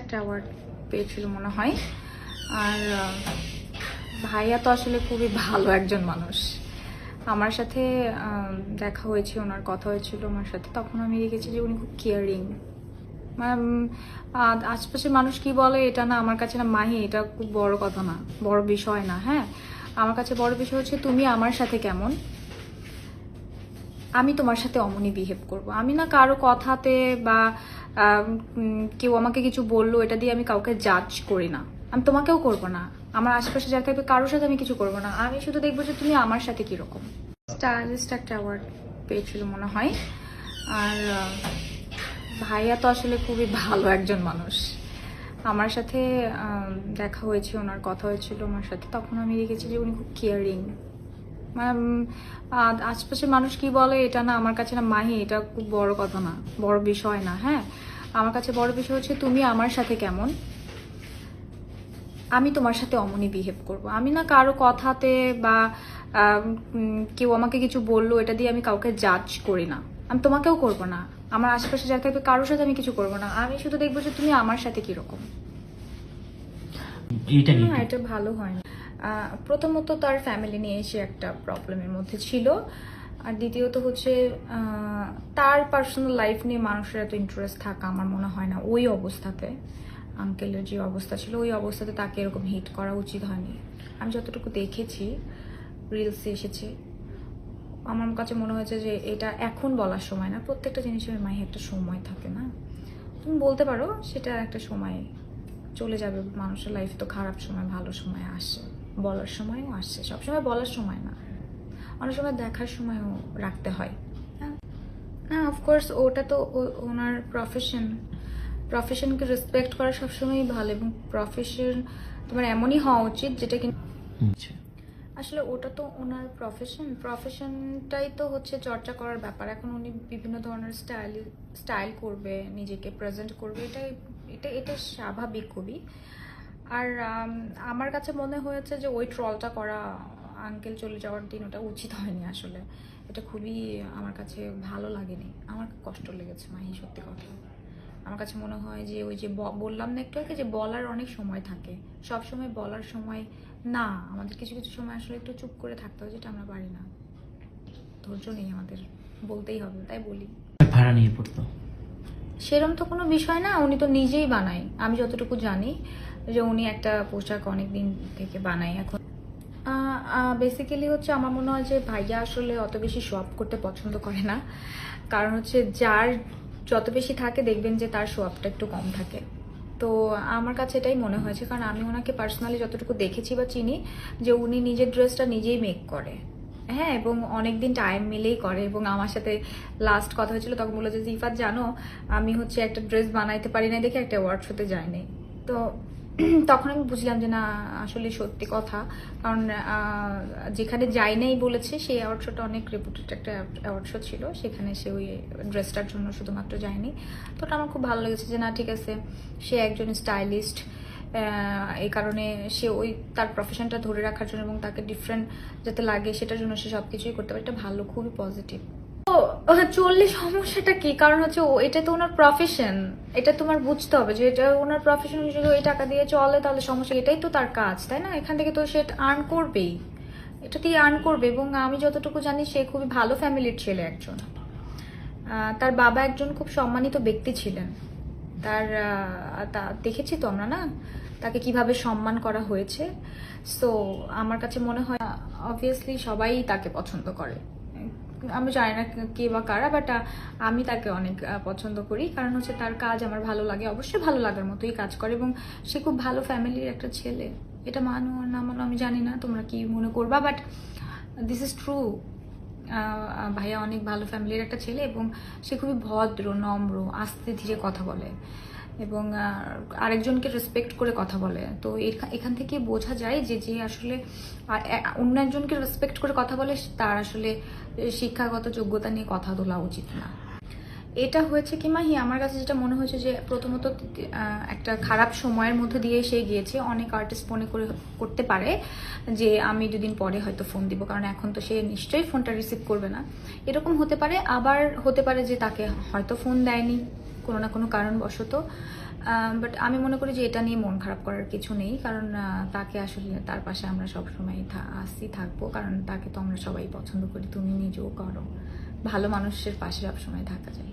একটা অ্যাওয়ার্ড পেয়েছিল মনে হয়। আর ভাইয়া তো আসলে খুবই ভালো একজন মানুষ। আমার সাথে দেখা হয়েছে, ওনার কথা হয়েছিল আমার সাথে। তখন আমি দেখেছি যে উনি খুব কেয়ারিং আশপাশের মানুষ কি বলে, এটা না আমার কাছে না, মাহি, এটা খুব বড় কথা না, বড় বিষয় না হ্যাঁ? আমার কাছে বড় বিষয় হচ্ছে, তুমি আমার সাথে কেমন? আমি তোমার সাথে অমনি বিহেভ করব। আমি না কারও কথাতে বা কেউ আমাকে কিছু বলল, এটা দিয়ে আমি কাউকে জাজ করি না। আমি তোমাকেও করব না। আমার আশেপাশে যারা থাকবে, কারোর সাথে আমি কিছু করব না। আমি শুধু দেখব যে তুমি আমার সাথে কীরকম। স্টাইলিস্ট একটা অ্যাওয়ার্ড পেয়েছিল মনে হয়। আর ভাইয়া তো আসলে খুবই ভালো একজন মানুষ। আমার সাথে দেখা হয়েছে, ওনার কথা হয়েছিল আমার সাথে। তখন আমি দেখেছি যে উনি খুব কেয়ারিং আশপাশের মানুষ কি বলে? এটা না আমার কাছে না মাহি এটা খুব বড় কথা না বড় বিষয় না হ্যাঁ? আমার কাছে বড় বিষয় হচ্ছে তুমি আমার সাথে কেমন? আমি তোমার সাথে অমনি বিহেভ করব। আমি না কারও কথাতে বা কেউ আমাকে কিছু বলল এটা দিয়ে আমি কাউকে জাজ করি না। আমি তোমাকেও করব না। আমার আশেপাশে যারা থাকবে কারোর সাথে আমি কিছু করব না। আমি শুধু দেখব যে তুমি আমার সাথে কীরকম। এটা ভালো হয় না। প্রথমত তার ফ্যামিলি নিয়ে এসে একটা প্রবলেমের মধ্যে ছিল। আর দ্বিতীয়ত হচ্ছে তার পার্সোনাল লাইফ নিয়ে মানুষের এত ইন্টারেস্ট থাকা আমার মনে হয় না ওই অবস্থাতে। আঙ্কেলের যে অবস্থা ছিল, ওই অবস্থাতে তাকে এরকম হিট করা উচিত হয়নি। আমি যতটুকু দেখেছি রিলসে এসেছে, আমার কাছে মনে হয়েছে যে এটা এখন বলার সময় না, প্রত্যেকটা জিনিসের মাই একটা সময় থাকে না। তুমি বলতে পারো, সেটা একটা সময় চলে যাবে, মানুষের লাইফ তো খারাপ সময়, ভালো সময় আসে। বলার সময়ও আসে সবসময় বলার সময় না। অনেক সময় দেখার সময়ও রাখতে হয়। হ্যাঁ হ্যাঁ অফকোর্স ওটা তো ওনার প্রফেশন প্রফেশনকে রেসপেক্ট করা সবসময়ই ভালো এবং প্রফেশন তোমার এমনই হওয়া উচিত যেটা কি আচ্ছা আসলে ওটা তো ওনার প্রফেশন প্রফেশনটাই তো হচ্ছে চর্চা করার ব্যাপার। এখন উনি বিভিন্ন ধরনের স্টাইল স্টাইল করবে নিজেকে প্রেজেন্ট করবে। এটাই এটা এটা স্বাভাবিক খুবই। আর আমার কাছে মনে হয়েছে যে ওই ট্রলটা করা আঙ্কেল চলে যাওয়ার দিন ওটা উচিত হয়নি আসলে। এটা খুবই আমার কাছে ভালো লাগেনি। আমার কষ্ট লেগেছে মাহি, সত্যি কথা। আমার কাছে মনে হয় যে ওই যে বললাম না একটু আগে যে বলার অনেক সময় থাকে। সব সময় বলার সময় না, আমাদের কিছু কিছু সময় আসলে একটু চুপ করে থাকতে হয়, যেটা আমরা পারি না। ধৈর্য নেই আমাদের, বলতেই হবে, তাই বলি। ভাড়া নিয়ে পড়তো। সেরম তো কোনো বিষয় না, উনি তো নিজেই বানায়। আমি যতটুকু জানি যে উনি একটা পোশাক অনেক দিন থেকে বানায় এখন। বেসিক্যালি হচ্ছে আমার মনে হয় যে ভাইয়া আসলে অত বেশি শপ করতে পছন্দ করে না। কারণ হচ্ছে যার যত বেশি থাকে দেখবেন যে তার শপটা একটু কম থাকে। তো আমার কাছে এটাই মনে হয়েছে, কারণ আমি ওনাকে পার্সোনালি যতটুকু দেখেছি বা চিনি যে উনি নিজের ড্রেসটা নিজেই মেক করে। হ্যাঁ এবং অনেক দিন টাইম মিলেই করে, এবং আমার সাথে লাস্ট কথা হয়েছিল, তখন বলল যে ইফাত জানো, আমি হচ্ছে একটা ড্রেস বানাইতে পারি না দেখে একটা অ্যাওয়ার্ড শোতে যাইনি তো তখন আমি বুঝলাম যে, না, আসলে সত্যি কথা। কারণ যেখানে যাই নাই বলেছে, সেই অ্যাওয়ার্ড শোটা অনেক রেপুটেড একটা অ্যাওয়ার্ড শো ছিল। সেখানে সে ওই ড্রেসটার জন্য শুধুমাত্র যায়নি। তো ওটা আমার খুব ভালো লেগেছে যে, না, ঠিক আছে, সে একজন স্টাইলিস্ট এই কারণে সে ওই তার প্রফেশনটা ধরে রাখার জন্য এবং তাকে ডিফারেন্ট যাতে লাগে সেটার জন্য সে সব কিছুই করতে পারে। এটা ভালো, খুবই পজিটিভ চললে সমস্যাটা কি? কারণ হচ্ছে এটা তো ওনার প্রফেশন এটা তোমার বুঝতে হবে যে এটা ওনার প্রফেশন যদি ওই টাকা দিয়ে চলে তাহলে সমস্যা এটাই তো তার কাজ, তাই না? এখান থেকে তো সে আর্ন করবেই। এটা দিয়ে আর্ন করবে এবং আমি যতটুকু জানি সে খুবই ভালো ফ্যামিলির ছেলে একজন। তার বাবা একজন খুব সম্মানিত ব্যক্তি ছিলেন। তার তা দেখেছি তো আমরা না? তাকে কীভাবে সম্মান করা হয়েছে। সো আমার কাছে মনে হয় অবভিয়াসলি সবাই তাকে পছন্দ করে। আমি জানি না কে বা কারা বাট আমি তাকে অনেক পছন্দ করি। কারণ হচ্ছে তার কাজ আমার ভালো লাগে, অবশ্যই ভালো লাগার মতোই কাজ করে এবং সে খুব ভালো ফ্যামিলির একটা ছেলে। এটা মানো না মানো আমি জানি না, তোমরা কি মনে করবা বাট দিস ইজ ট্রু ভাইয়া অনেক ভালো ফ্যামিলির একটা ছেলে এবং সে খুবই ভদ্র, নম্র, আস্তে ধীরে কথা বলে এবং আরেকজনকে রেসপেক্ট করে কথা বলে। তো এখা- এখান থেকে বোঝা যায় যে যে আসলে অন্য একজনকে রেসপেক্ট করে কথা বলে, তার আসলে শিক্ষাগত যোগ্যতা নিয়ে কথা তোলা উচিত না। এটা হয়েছে কি, মাহি, আমার কাছে যেটা মনে হয়েছে যে প্রথমত একটা খারাপ সময়ের মধ্যে দিয়ে সে গিয়েছে। অনেক আর্টিস্ট মনে করে, করতে পারে যে আমি দুদিন পরে হয়তো ফোন দিব, কারণ এখন তো সে নিশ্চয়ই ফোনটা রিসিভ করবে না। এরকম হতে পারে, আবার হতে পারে যে তাকে হয়তো ফোন দেয়নি, কোনো না কোনো কারণবশত। বাট আমি মনে করি যে এটা নিয়ে মন খারাপ করার কিছু নেই, কারণ তাকে আসলে তার পাশে আমরা সবসময় আসি, থাকব, কারণ তাকে তো আমরা সবাই পছন্দ করি, তুমি নিজেও করো। ভালো মানুষের পাশে সবসময় থাকা যায়।